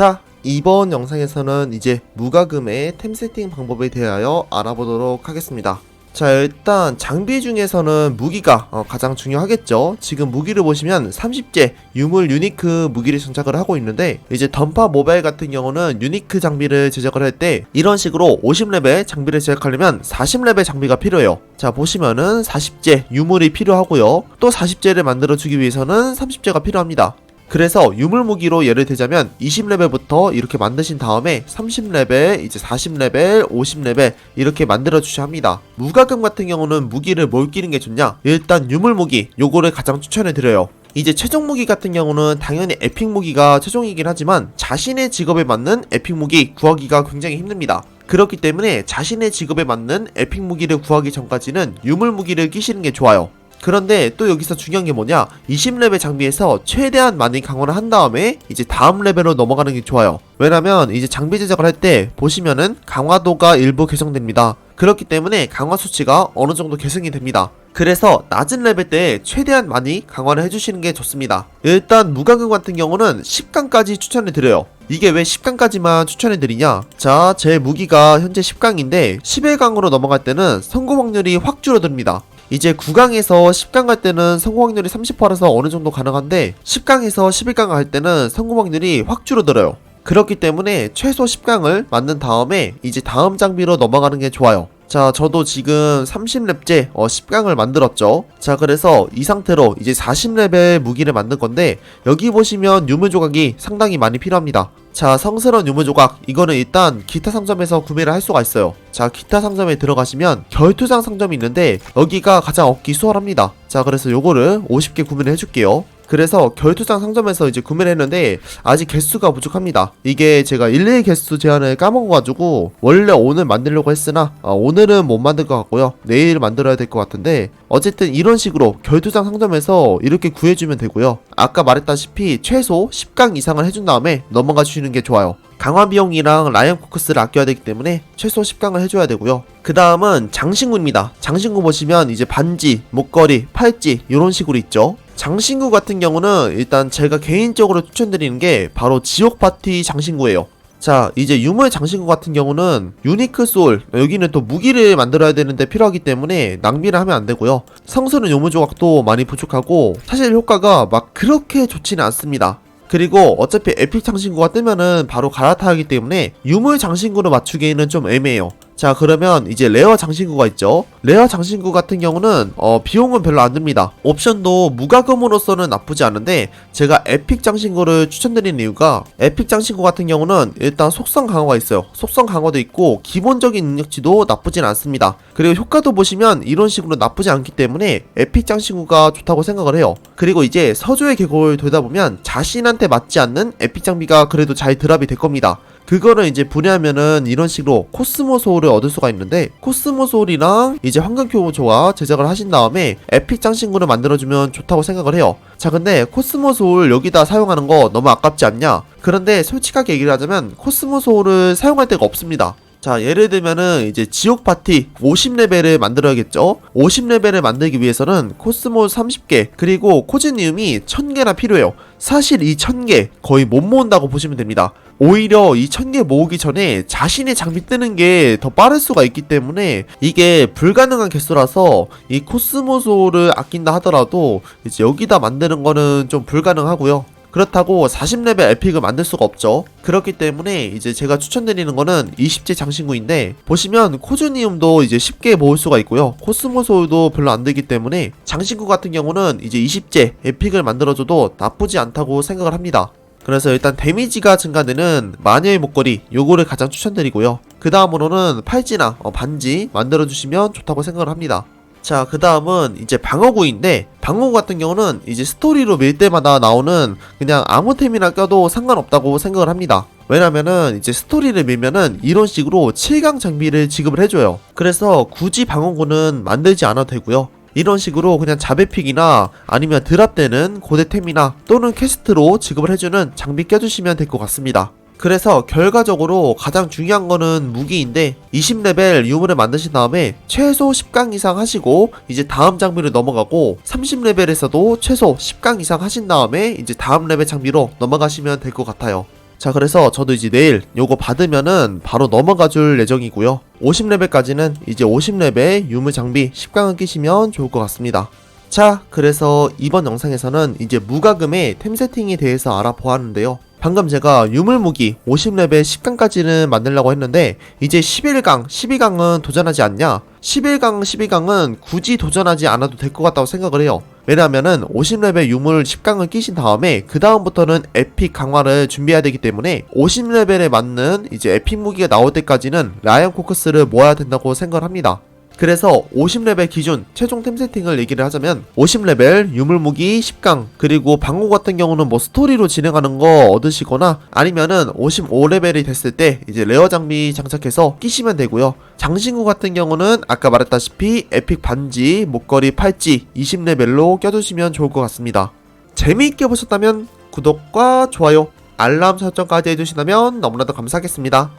자, 이번 영상에서는 이제 무과금의 템 세팅 방법에 대하여 알아보도록 하겠습니다. 자, 일단 장비 중에서는 무기가 어, 가장 중요하겠죠. 지금 무기를 보시면 30제 유물 유니크 무기를 장착을 하고 있는데 이제 던파 모바일 같은 경우는 유니크 장비를 제작을 할 때 이런 식으로 50레벨 장비를 제작하려면 40레벨 장비가 필요해요. 자, 보시면은 40제 유물이 필요하고요. 또 40제를 만들어 주기 위해서는 30제가 필요합니다. 그래서 유물 무기로 예를 들자면 20레벨부터 이렇게 만드신 다음에 30레벨, 이제 40레벨, 50레벨 이렇게 만들어 주셔야 합니다. 무과금 같은 경우는 무기를 뭘 끼는 게 좋냐? 일단 유물 무기 요거를 가장 추천해 드려요. 이제 최종 무기 같은 경우는 당연히 에픽 무기가 최종이긴 하지만 자신의 직업에 맞는 에픽 무기 구하기가 굉장히 힘듭니다. 그렇기 때문에 자신의 직업에 맞는 에픽 무기를 구하기 전까지는 유물 무기를 끼시는 게 좋아요. 그런데 또 여기서 중요한 게 뭐냐? 20레벨 장비에서 최대한 많이 강화를 한 다음에 이제 다음 레벨로 넘어가는 게 좋아요. 왜냐면 이제 장비 제작을 할 때 보시면은 강화도가 일부 개성됩니다. 그렇기 때문에 강화 수치가 어느 정도 계승이 됩니다. 그래서 낮은 레벨 때 최대한 많이 강화를 해주시는 게 좋습니다. 일단 무과금 같은 경우는 10강까지 추천을 드려요. 이게 왜 10강까지만 추천해드리냐? 자, 제 무기가 현재 10강인데 11강으로 넘어갈 때는 성공 확률이 확 줄어듭니다. 이제 9강에서 10강 갈 때는 성공 확률이 30%라서 어느 정도 가능한데 10강에서 11강 갈 때는 성공 확률이 확 줄어들어요. 그렇기 때문에 최소 10강을 만든 다음에 이제 다음 장비로 넘어가는 게 좋아요. 자, 저도 지금 30렙째 어, 10강을 만들었죠. 자, 그래서 이 상태로 이제 40레벨 무기를 만든 건데 여기 보시면 유물 조각이 상당히 많이 필요합니다. 자, 성스러운 유물 조각 이거는 일단 기타 상점에서 구매를 할 수가 있어요. 자, 기타 상점에 들어가시면 결투장 상점이 있는데 여기가 가장 얻기 수월합니다. 자, 그래서 요거를 50개 구매를 해줄게요. 그래서 결투장 상점에서 이제 구매를 했는데 아직 개수가 부족합니다. 이게 제가 1, 2 개수 제한을 까먹어가지고 원래 오늘 만들려고 했으나 아, 오늘은 못 만들 것 같고요. 내일 만들어야 될 것 같은데 어쨌든 이런 식으로 결투장 상점에서 이렇게 구해주면 되고요. 아까 말했다시피 최소 10강 이상을 해준 다음에 넘어가 주시는 게 좋아요. 강화 비용이랑 라이언 코크스를 아껴야 되기 때문에 최소 10강을 해줘야 되고요. 그 다음은 장신구입니다. 장신구 보시면 이제 반지, 목걸이, 팔찌 이런 식으로 있죠. 장신구 같은 경우는 일단 제가 개인적으로 추천드리는 게 바로 지옥 파티 장신구예요. 자, 이제 유물 장신구 같은 경우는 유니크 소울, 여기는 또 무기를 만들어야 되는데 필요하기 때문에 낭비를 하면 안 되고요. 성스러운 유물 조각도 많이 부족하고 사실 효과가 막 그렇게 좋지는 않습니다. 그리고 어차피 에픽 장신구가 뜨면은 바로 갈아타기 때문에 유물 장신구를 맞추기에는 좀 애매해요. 자 그러면 이제 레어 장신구가 있죠. 레어 장신구 같은 경우는 어, 비용은 별로 안 듭니다. 옵션도 무과금으로서는 나쁘지 않은데 제가 에픽 장신구를 추천드리는 이유가 에픽 장신구 같은 경우는 일단 속성 강화가 있어요. 속성 강화도 있고 기본적인 능력치도 나쁘진 않습니다. 그리고 효과도 보시면 이런 식으로 나쁘지 않기 때문에 에픽 장신구가 좋다고 생각을 해요. 그리고 이제 서조의 계곡을 돌다 보면 자신한테 맞지 않는 에픽 장비가 그래도 잘 드랍이 될 겁니다 그거를 이제 분해하면은 이런 식으로 코스모 소울을 얻을 수가 있는데 코스모 소울이랑 이제 황금 교조와 제작을 하신 다음에 에픽 장신구를 만들어주면 좋다고 생각을 해요. 자 근데 코스모 소울 여기다 사용하는 거 너무 아깝지 않냐? 그런데 솔직하게 얘기를 하자면 코스모 소울을 사용할 데가 없습니다. 자 예를 들면은 이제 지옥 파티 50레벨을 만들어야겠죠? 50레벨을 만들기 위해서는 코스모 30개 그리고 코즈니움이 1000개나 필요해요. 사실 이 1000개 거의 못 모은다고 보시면 됩니다. 오히려 이 1000개 모으기 전에 자신의 장비 뜨는 게 더 빠를 수가 있기 때문에 이게 불가능한 개수라서 이 코스모소를 아낀다 하더라도 이제 여기다 만드는 거는 좀 불가능하고요 그렇다고 40레벨 에픽을 만들 수가 없죠. 그렇기 때문에 이제 제가 추천드리는 거는 20제 장신구인데 보시면 코즈니움도 이제 쉽게 모을 수가 있고요. 코스모소도 별로 안 되기 때문에 장신구 같은 경우는 이제 20제 에픽을 만들어줘도 나쁘지 않다고 생각을 합니다. 그래서 일단 데미지가 증가되는 마녀의 목걸이 요거를 가장 추천드리고요. 그 다음으로는 팔찌나 어, 반지 만들어주시면 좋다고 생각을 합니다. 자, 그 다음은 이제 방어구인데, 방어구 같은 경우는 이제 스토리로 밀 때마다 나오는 그냥 아무 템이나 껴도 상관없다고 생각을 합니다. 왜냐면은 이제 스토리를 밀면은 이런 식으로 7강 장비를 지급을 해줘요. 그래서 굳이 방어구는 만들지 않아도 되고요. 이런 식으로 그냥 자배픽이나 아니면 드랍 되는 고대템이나 또는 퀘스트로 지급을 해주는 장비 껴주시면 될 것 같습니다. 그래서 결과적으로 가장 중요한 거는 무기인데 20레벨 유물을 만드신 다음에 최소 10강 이상 하시고 이제 다음 장비로 넘어가고 30레벨에서도 최소 10강 이상 하신 다음에 이제 다음 레벨 장비로 넘어가시면 될 것 같아요. 자 그래서 저도 이제 내일 요거 받으면은 바로 넘어가 줄 예정이고요. 50레벨까지는 이제 50레벨 유물 장비 10강을 끼시면 좋을 것 같습니다. 자 그래서 이번 영상에서는 이제 무가금의 템 세팅에 대해서 알아보았는데요 방금 제가 유물무기 50레벨 10강까지는 만들려고 했는데 이제 11강, 12강은 도전하지 않냐? 11강, 12강은 굳이 도전하지 않아도 될 것 같다고 생각을 해요. 왜냐하면은 50레벨 유물 10강을 끼신 다음에 그 다음부터는 에픽 강화를 준비해야 되기 때문에 50레벨에 맞는 이제 에픽 무기가 나올 때까지는 라이언 코커스를 모아야 된다고 생각을 합니다. 그래서 50레벨 기준 최종 템 세팅을 얘기를 하자면 50레벨 유물무기 10강 그리고 방어 같은 경우는 뭐 스토리로 진행하는 거 얻으시거나 아니면은 55레벨이 됐을 때 이제 레어 장비 장착해서 끼시면 되고요. 장신구 같은 경우는 아까 말했다시피 에픽 반지, 목걸이, 팔찌 20레벨로 껴두시면 좋을 것 같습니다. 재미있게 보셨다면 구독과 좋아요, 알람 설정까지 해주신다면 너무나도 감사하겠습니다.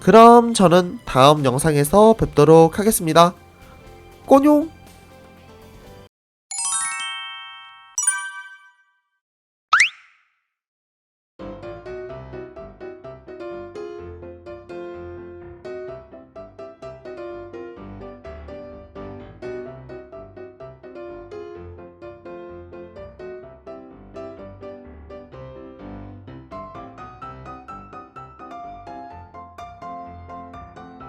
그럼 저는 다음 영상에서 뵙도록 하겠습니다. 꼬뇽!